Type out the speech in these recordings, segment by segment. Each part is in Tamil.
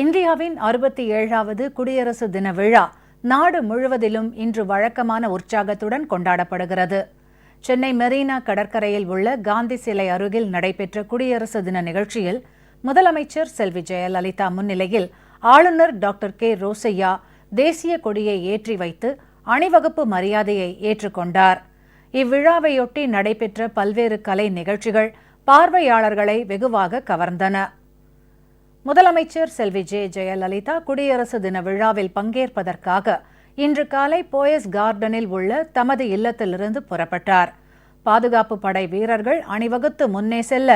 இந்தியாவின் அறுபத்தி ஏழாவது குடியரசு தின விழா நாடு முழுவதிலும் இன்று வழக்கமான உற்சாகத்துடன் கொண்டாடப்படுகிறது. சென்னை மெரீனா கடற்கரையில் உள்ள காந்தி சிலை அருகில் நடைபெற்ற குடியரசு தின நிகழ்ச்சியில் முதலமைச்சர் செல்வி ஜெயலலிதா முன்னிலையில் ஆளுநர் டாக்டர் கே. ரோசையா தேசிய கொடியை ஏற்றி வைத்து அணிவகுப்பு மரியாதையை ஏற்றுக்கொண்டார். இவ்விழாவையொட்டி நடைபெற்ற பல்வேறு கலை நிகழ்ச்சிகள் பார்வையாளர்களை வெகுவாக கவர்ந்தன. முதலமைச்சர் செல்வி ஜே ஜெயலலிதா குடியரசு தின விழாவில் பங்கேற்பதற்காக இன்று காலை போயஸ் கார்டனில் உள்ள தமது இல்லத்திலிருந்து புறப்பட்டார். பாதுகாப்பு படை வீரர்கள் அணிவகுத்து முன்னே செல்ல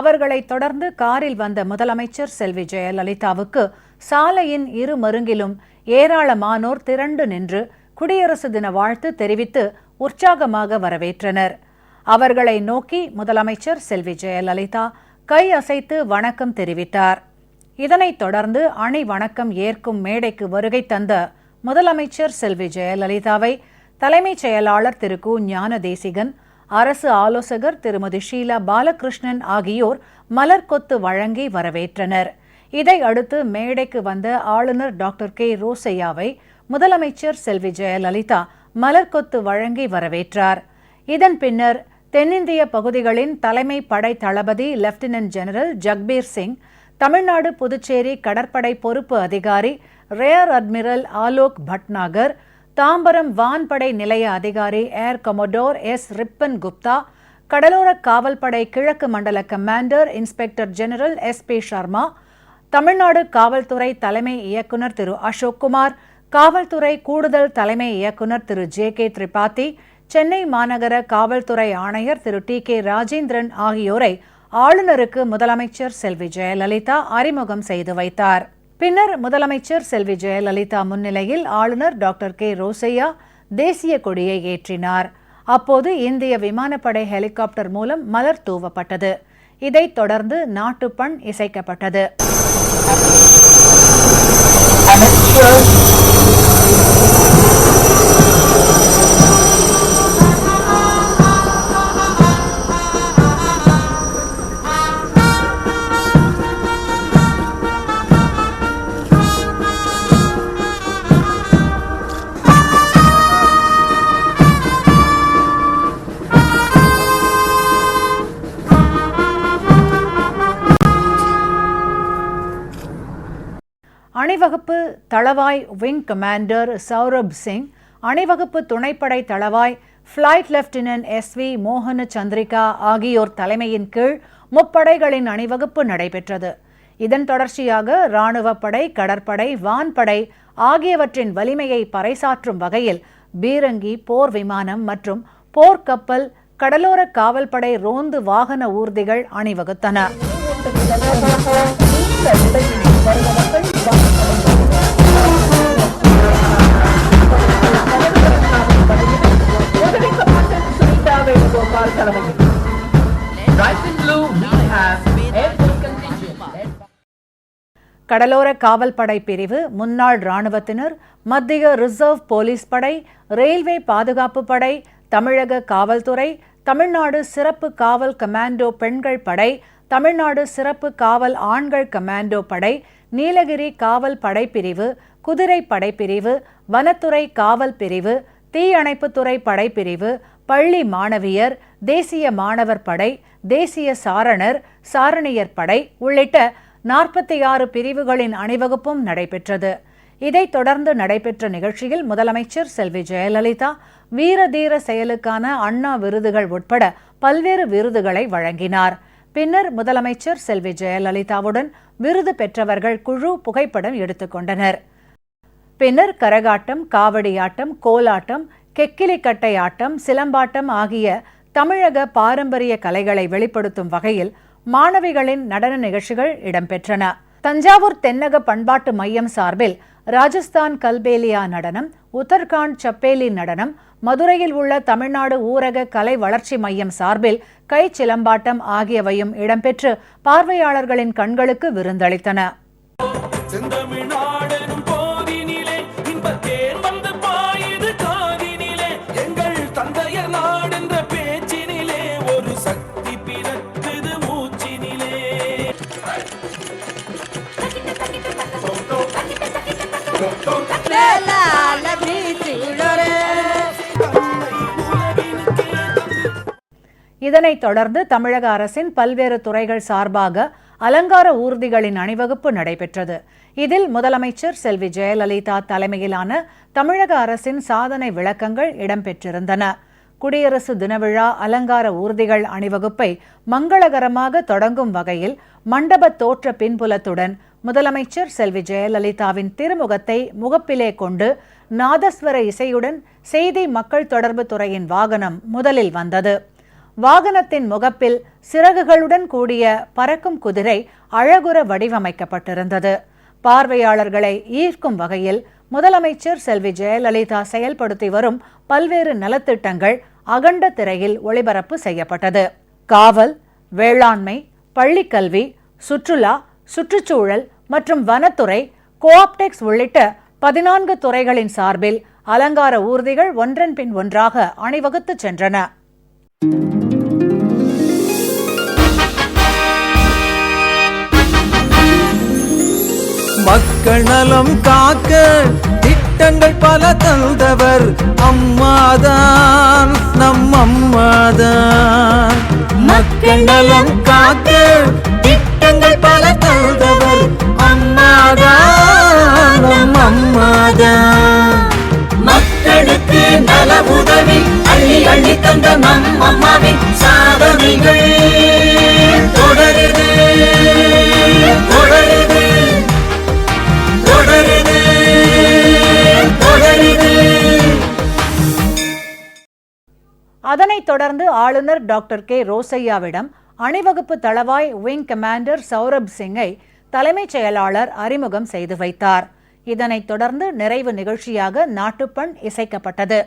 அவர்களை தொடர்ந்து காரில் வந்த முதலமைச்சர் செல்வி ஜெயலலிதாவுக்கு சாலையின் இரு மருங்கிலும் ஏராளமானோர் திரண்டு நின்று குடியரசு தின வாழ்த்து தெரிவித்து உற்சாகமாக வரவேற்றனர். அவர்களை நோக்கி முதலமைச்சர் செல்வி ஜெயலலிதா கை அசைத்து வணக்கம் தெரிவித்தார். இதனைத் தொடர்ந்து அணி வணக்கம் ஏற்கும் மேடைக்கு வருகை தந்த முதலமைச்சர் செல்வி ஜெயலலிதாவை தலைமைச் செயலாளர் திரு கு. ஞானதேசிகன் அரசு ஆலோசகர் திருமதி ஷீலா பாலகிருஷ்ணன் ஆகியோர் மலர் கொத்து வழங்கி வரவேற்றனர். இதை அடுத்து மேடைக்கு வந்த ஆளுநர் டாக்டர் கே. ரோசையாவை முதலமைச்சர் செல்வி ஜெயலலிதா மலர்கொத்து வழங்கி வரவேற்றார். இதன் பின்னர் தென்னிந்திய பகுதிகளின் தலைமை படை தளபதி லெப்டினன்ட் ஜெனரல் ஜக்பீர் சிங் தமிழ்நாடு புதுச்சேரி கடற்படை பொறுப்பு அதிகாரி ரேர் அட்மிரல் ஆலோக் பட்நாகர் தாம்பரம் வான்படை நிலைய அதிகாரி air commodore S Ripan Gupta கடலோர காவல்படை கிழக்கு மண்டல commander inspector general S P Sharma Tamil Nadu காவல்துறை தலைமை இயக்குநர் திரு அசோக் குமார் காவல்துறை கூடுதல் தலைமை இயக்குநர் திரு ஜே. கே. திரிபாதி சென்னை மாநகர காவல்துறை ஆணையர் திரு டி. கே. ராஜேந்திரன் ஆகியோரை ஆளுநருக்கு முதலமைச்சர் செல்வி ஜெயலலிதா அறிமுகம் செய்து வைத்தார். பின்னர் முதலமைச்சர் செல்வி ஜெயலலிதா முன்னிலையில் ஆளுநர் டாக்டர் கே. ரோசையா தேசிய கொடியை ஏற்றினார். அப்போது இந்திய விமானப்படை ஹெலிகாப்டர் மூலம் மலர் தூவப்பட்டது. இதைத் தொடர்ந்து நாட்டுப்பண் இசைக்கப்பட்டது. அணிவகுப்பு தளவாய் விங் கமாண்டர் சௌரப் சிங் அணிவகுப்பு துணைப்படை தளவாய் ஃப்ளைட் லெப்டினன்ட் எஸ் வி மோகன சந்திரிகா ஆகியோர் தலைமையின் கீழ் முப்படைகளின் அணிவகுப்பு நடைபெற்றது. இதன் தொடர்ச்சியாக இராணுவப்படை கடற்படை வான்படை ஆகியவற்றின் வலிமையை பறைசாற்றும் வகையில் பீரங்கி போர் விமானம் மற்றும் போர்க்கப்பல் கடலோர காவல்படை ரோந்து வாகன ஊர்திகள் அணிவகுத்தன. கடலோர காவல் படை கடலோர காவல்படை பிரிவு முன்னாள் ராணுவத்தினர் மத்திய ரிசர்வ் போலீஸ் படை ரயில்வே பாதுகாப்பு படை தமிழக காவல்துறை தமிழ்நாடு சிறப்பு காவல் கமாண்டோ பெண்கள் படை தமிழ்நாடு சிறப்பு காவல் ஆண்கள் கமாண்டோ படை நீலகிரி காவல் படைப்பிரிவு குதிரை படைப்பிரிவு வனத்துறை காவல் பிரிவு தீயணைப்புத்துறை படைப்பிரிவு பள்ளி மாணவியர் தேசிய மாணவர் படை தேசிய சாரணர் சாரணியர் படை உள்ளிட்ட நாற்பத்தி ஆறு பிரிவுகளின் அணிவகுப்பும் நடைபெற்றது. இதைத் தொடர்ந்து நடைபெற்ற நிகழ்ச்சியில் முதலமைச்சர் செல்வி ஜெயலலிதா வீரதீர செயலுக்கான அண்ணா விருதுகள் உட்பட பல்வேறு விருதுகளை வழங்கினார். பின்னர் முதலமைச்சர் செல்வி ஜெயலலிதாவுடன் விருது பெற்றவர்கள் குழு புகைப்படம் எடுத்துக்கொண்டனர் பின்னர் கரகாட்டம் காவடியாட்டம் கோலாட்டம் கெக்கிலிக்கட்டை ஆட்டம் சிலம்பாட்டம் ஆகிய தமிழக பாரம்பரிய கலைகளை வெளிப்படுத்தும் வகையில் மாணவிகளின் நடன நிகழ்ச்சிகள் இடம்பெற்றன. தஞ்சாவூர் தென்னக பண்பாட்டு மையம் சார்பில் ராஜஸ்தான் கல்பேலியா நடனம் உத்தரகாண்ட் சப்பேலி நடனம் மதுரையில் உள்ள தமிழ்நாடு ஊரக கலை வளர்ச்சி மையம் சார்பில் கை சிலம்பாட்டம் ஆகியவையும் இடம்பெற்று பார்வையாளர்களின் கண்களுக்கு விருந்தளித்தன. இதனைத் தொடர்ந்து தமிழக அரசின் பல்வேறு துறைகள் சார்பாக அலங்கார ஊர்திகளின் அணிவகுப்பு நடைபெற்றது. இதில் முதலமைச்சர் செல்வி ஜெயலலிதா தலைமையிலான தமிழக அரசின் சாதனை விளக்கங்கள் இடம்பெற்றிருந்தன. குடியரசு தினவிழா அலங்கார ஊர்திகள் அணிவகுப்பை மங்களகரமாக தொடங்கும் வகையில் மண்டப தோற்ற பின்புலத்துடன் முதலமைச்சர் செல்வி ஜெயலலிதாவின் திருமுகத்தை முகப்பிலே கொண்டு நாதஸ்வர இசையுடன் செய்தி மக்கள் தொடர்பு துறையின் வாகனம் முதலில் வந்தது. வாகனத்தின் முகப்பில் சிறகுகளுடன் கூடிய பறக்கும் குதிரை அழகுற வடிவமைக்கப்பட்டிருந்தது. பார்வையாளர்களை ஈர்க்கும் வகையில் முதலமைச்சர் செல்வி ஜெயலலிதா செயல்படுத்தி வரும் பல்வேறு நலத்திட்டங்கள் அகண்ட திரையில் ஒளிபரப்பு செய்யப்பட்டது. காவல் வேளாண்மை பள்ளிக்கல்வி சுற்றுலா சுற்றுச்சூழல் மற்றும் வனத்துறை கோஆப்டெக்ஸ் உள்ளிட்ட பதினான்கு துறைகளின் சார்பில் அலங்கார ஊர்திகள் ஒன்றன் பின் ஒன்றாக அணிவகுத்துச் சென்றன. மக்கள் நலம் காக்க திட்டங்கள் பல தந்தவர் அம்மாதான் நம் அம்மாதான். மக்கள் நலம் காக்க திட்டங்கள் பல தந்தவர் அம்மாதான் நம் அம்மாதான். மக்களுக்கு நல உதவி அள்ளி அள்ளி தந்த நம் அம்மாவின் சாதனைகள் இதனைத் தொடர்ந்து ஆளுநர் டாக்டர் கே ரோசையாவிடம் அணிவகுப்பு தளவாய் விங் கமாண்டர் சௌரப் சிங்கை தலைமைச் செயலாளர் அறிமுகம் செய்து வைத்தார். இதனைத் தொடர்ந்து நிறைவு நிகழ்ச்சியாக நாட்டுப்பண் இசைக்கப்பட்டது.